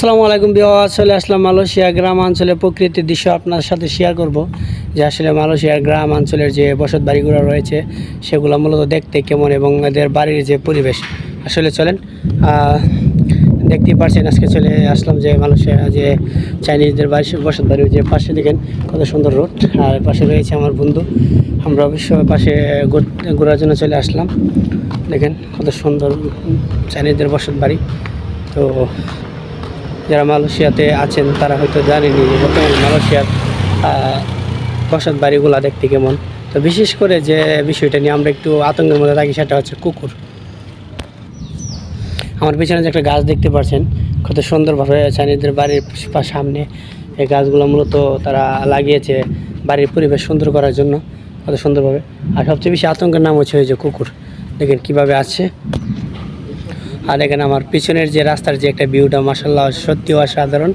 আসসালামু আলাইকুম বিওয়া চলে আসলাম মালয়েশিয়া গ্রাম অঞ্চলের প্রকৃতির দৃশ্য আপনার সাথে শেয়ার করব। যে আসলে মালয়েশিয়ার গ্রাম অঞ্চলের যে বসত বাড়িগুলো রয়েছে, সেগুলো মূলত দেখতে কেমন এবং এদের বাড়ির যে পরিবেশ। আসলে চলেন দেখতেই পারছেন, আজকে চলে আসলাম যে মালয়েশিয়া যে চাইনিজদের বাড়ি, বসত বাড়ির যে পাশে, দেখেন কত সুন্দর রোড। আর পাশে রয়েছে আমার বন্ধু। আমরা অবশ্য পাশে ঘুর- ঘোরার জন্য চলে আসলাম। দেখেন কত সুন্দর চাইনিজদের বসত বাড়ি। তো যারা মালয়েশিয়াতে আছেন, তারা হয়তো জানেনি যে বর্তমানে মালয়েশিয়ার বসত বাড়িগুলো দেখতে কেমন। তো বিশেষ করে যে বিষয়টা নিয়ে আমরা একটু আতঙ্কের মধ্যে থাকি, সেটা হচ্ছে কুকুর। আমার পিছনে যে একটা গাছ দেখতে পাচ্ছেন, কত সুন্দরভাবে চাইনিজদের বাড়ির সামনে এই গাছগুলো মূলত তারা লাগিয়েছে বাড়ির পরিবেশ সুন্দর করার জন্য, কত সুন্দরভাবে। আর সবচেয়ে বেশি আতঙ্কের নাম হচ্ছে ওই যে কুকুর। দেখেন কীভাবে আছে আর এখানে আমার পিছনের যে রাস্তার যে একটা ভিউটা মাসাল্লাহ সত্যি অসাধারণ।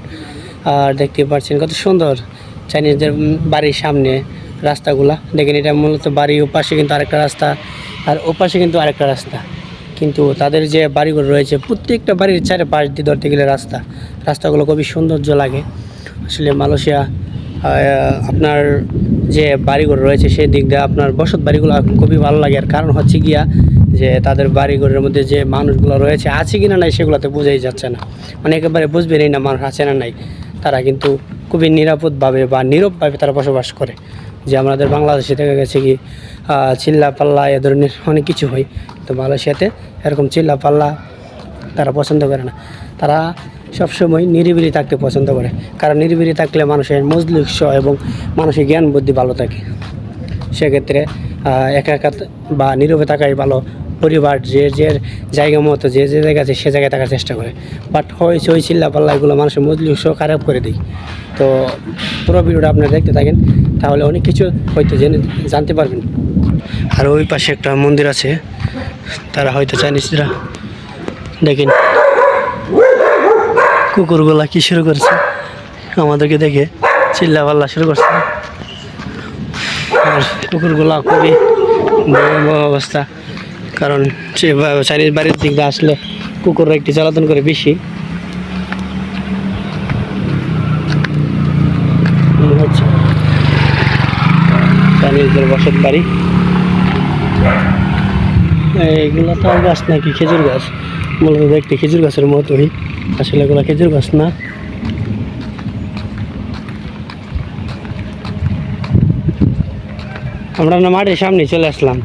আর দেখতে পাচ্ছেন কত সুন্দর চাইনিজদের বাড়ির সামনে রাস্তাগুলা। দেখেন, এটা মূলত বাড়ির ওপাশে কিন্তু আরেকটা রাস্তা, আর ওপাশে কিন্তু আরেকটা রাস্তা। কিন্তু তাদের যে বাড়িগুলো রয়েছে, প্রত্যেকটা বাড়ির চারিপাশ দিয়ে ধরতে গেলে রাস্তা। রাস্তাগুলো খুবই সৌন্দর্য লাগে। আসলে মালয়েশিয়া আপনার যে বাড়িঘর রয়েছে সেই দিক দিয়ে আপনার বসত বাড়িগুলো খুবই ভালো লাগে। আর কারণ হচ্ছে গিয়া যে তাদের বাড়িঘরের মধ্যে যে মানুষগুলো রয়েছে, আছে কি না নাই সেগুলোতে বোঝাই যাচ্ছে না। মানে একেবারে বুঝবেনই না মানুষ আছে না নাই। তারা কিন্তু খুবই নিরাপদভাবে বা নীরবভাবে তারা বসবাস করে। যে আমাদের বাংলাদেশে দেখা গেছে কি চিল্লা পাল্লা এ ধরনের অনেক কিছু হয়। তো মালয়েশিয়াতে এরকম চিল্লা পাল্লা তারা পছন্দ করে না। তারা সবসময় নিরিবিলি থাকতে পছন্দ করে। কারণ নিরিবিলি থাকলে মানুষের মজলিস এবং মানুষের জ্ঞান বুদ্ধি ভালো থাকে। সেক্ষেত্রে একা একা বা নীরবে থাকাই ভালো। পরিবার যে যে জায়গা মতো, যে যে জায়গা আছে, সে জায়গায় থাকার চেষ্টা করে। বাট হয়েছে ওই চিল্লা পাল্লা এগুলো মানুষের মজলিস খারাপ করে দিই তো পুরো ভিডিওটা আপনারা দেখতে থাকেন। তাহলে অনেক কিছু হয়তো জেনে, জানতে পারবেন। আর ওই পাশে একটা মন্দির আছে। তারা হয়তো চাইনিজরা দেখেন, কুকুরগুলা কি শুরু করছে? আমাদেরকে দেখে চিল্লা পাল্লা শুরু করছে। আর কুকুরগুলা খুবই ভয়াবহ অবস্থা। কারণ সে চাইনিজ বাড়ির দিক দিয়ে আসলে কুকুররা একটি জ্বালাতন করে বেশি। বসত বাড়ি। এইগুলো তো আর গাছ নাকি খেজুর গাছ? মূলত দেখতে খেজুর গাছের মতোই। আসলে এগুলো খেজুর গাছ না। আমরা না মাঠের সামনে চলে আসলাম।